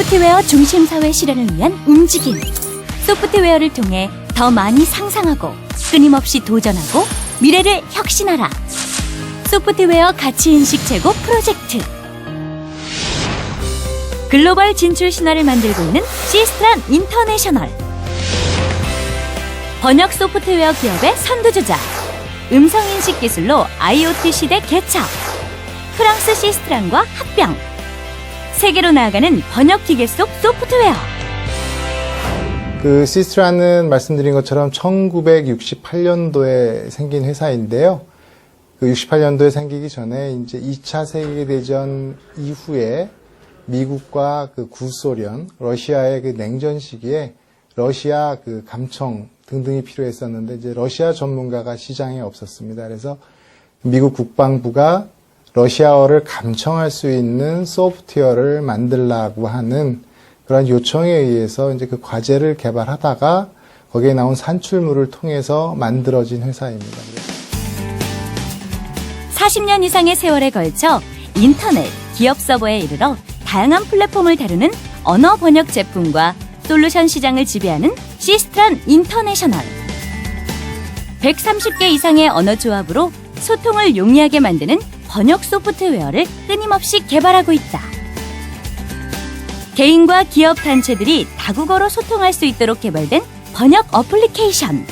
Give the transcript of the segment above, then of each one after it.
소프트웨어 중심 사회 실현을 위한 움직임. 소프트웨어를 통해 더 많이 상상하고 끊임없이 도전하고 미래를 혁신하라. 소프트웨어 가치인식 제고 프로젝트. 글로벌 진출 신화를 만들고 있는 시스트란 인터내셔널. 번역 소프트웨어 기업의 선두주자. 음성인식 기술로 IoT 시대 개척. 프랑스 시스트란과 합병. 세계로 나아가는 번역 기계 속 소프트웨어. 그 시스트라는 말씀드린 것처럼 1968년도에 생긴 회사인데요. 그 68년도에 생기기 전에 이제 2차 세계대전 이후에 미국과 그 구소련, 러시아의 그 냉전 시기에 러시아 그 감청 등등이 필요했었는데 이제 러시아 전문가가 시장에 없었습니다. 그래서 미국 국방부가 러시아어를 감청할 수 있는 소프트웨어를 만들라고 하는 그런 요청에 의해서 이제 그 과제를 개발하다가 거기에 나온 산출물을 통해서 만들어진 회사입니다. 40년 이상의 세월에 걸쳐 인터넷, 기업 서버에 이르러 다양한 플랫폼을 다루는 언어 번역 제품과 솔루션 시장을 지배하는 시스트란 인터내셔널. 130개 이상의 언어 조합으로 소통을 용이하게 만드는 번역 소프트웨어를 끊임없이 개발하고 있다. 개인과 기업 단체들이 다국어로 소통할 수 있도록 개발된 번역 어플리케이션.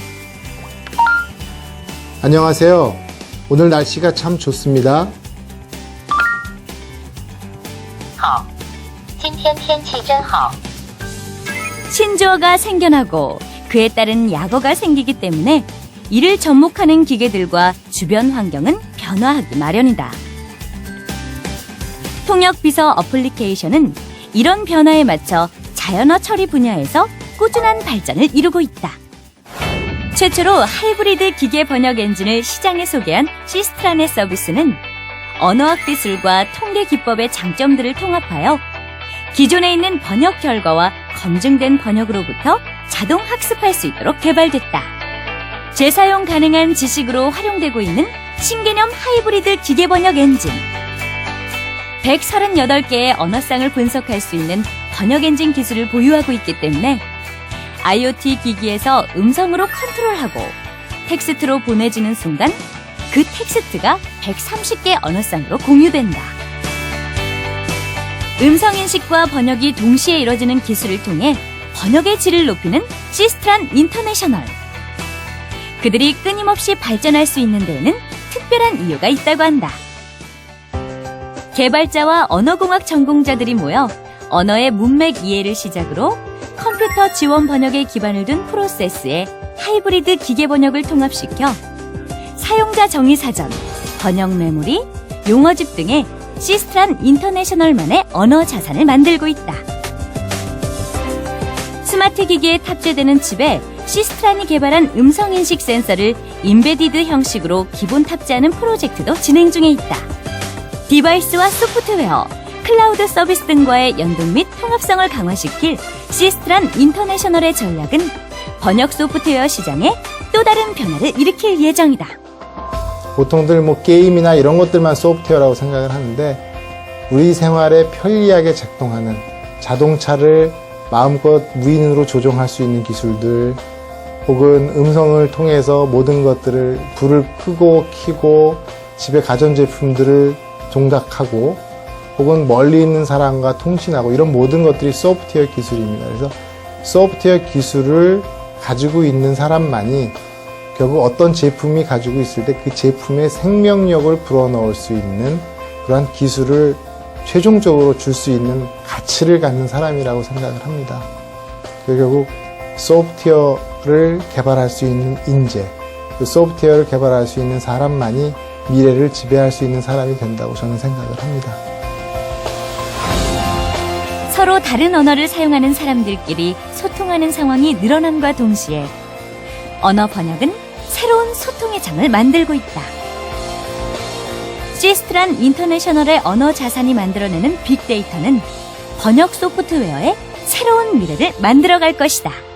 안녕하세요. 오늘 날씨가 참 좋습니다. 好，今天天气真好。 신조어가 생겨나고 그에 따른 약어가 생기기 때문에 이를 접목하는 기계들과 주변 환경은 변화하기 마련이다. 통역 비서 어플리케이션은 이런 변화에 맞춰 자연어 처리 분야에서 꾸준한 발전을 이루고 있다. 최초로 하이브리드 기계 번역 엔진을 시장에 소개한 시스트란의 서비스는 언어학 기술과 통계 기법의 장점들을 통합하여 기존에 있는 번역 결과와 검증된 번역으로부터 자동 학습할 수 있도록 개발됐다. 재사용 가능한 지식으로 활용되고 있는 신개념 하이브리드 기계 번역 엔진. 138개의 언어쌍을 분석할 수 있는 번역 엔진 기술을 보유하고 있기 때문에 IoT 기기에서 음성으로 컨트롤하고 텍스트로 보내지는 순간 그 텍스트가 130개 언어쌍으로 공유된다. 음성 인식과 번역이 동시에 이뤄지는 기술을 통해 번역의 질을 높이는 시스트란 인터내셔널. 그들이 끊임없이 발전할 수 있는 데에는 특별한 이유가 있다고 한다. 개발자와 언어공학 전공자들이 모여 언어의 문맥 이해를 시작으로 컴퓨터 지원 번역에 기반을 둔 프로세스에 하이브리드 기계 번역을 통합시켜 사용자 정의 사전, 번역 메모리, 용어집 등의 시스트란 인터내셔널만의 언어 자산을 만들고 있다. 스마트 기기에 탑재되는 칩에 시스트란이 개발한 음성 인식 센서를 인베디드 형식으로 기본 탑재하는 프로젝트도 진행 중에 있다. 디바이스와 소프트웨어, 클라우드 서비스 등과의 연동 및 통합성을 강화시킬 시스트란 인터내셔널의 전략은 번역 소프트웨어 시장에 또 다른 변화를 일으킬 예정이다. 보통들 뭐 게임이나 이런 것들만 소프트웨어라고 생각을 하는데 우리 생활에 편리하게 작동하는 자동차를 마음껏 무인으로 조종할 수 있는 기술들 혹은 음성을 통해서 모든 것들을 불을 끄고 켜고 집의 가전제품들을 종작하고 혹은 멀리 있는 사람과 통신하고 이런 모든 것들이 소프트웨어 기술입니다. 그래서 소프트웨어 기술을 가지고 있는 사람만이 결국 어떤 제품이 가지고 있을 때 그 제품의 생명력을 불어넣을 수 있는 그러한 기술을 최종적으로 줄 수 있는 가치를 갖는 사람이라고 생각을 합니다. 그 결국 소프트웨어를 개발할 수 있는 인재, 그 소프트웨어를 개발할 수 있는 사람만이 미래를 지배할 수 있는 사람이 된다고 저는 생각을 합니다. 서로 다른 언어를 사용하는 사람들끼리 소통하는 상황이 늘어남과 동시에 언어 번역은 새로운 소통의 장을 만들고 있다. 시스트란 인터내셔널의 언어 자산이 만들어내는 빅데이터는 번역 소프트웨어의 새로운 미래를 만들어갈 것이다.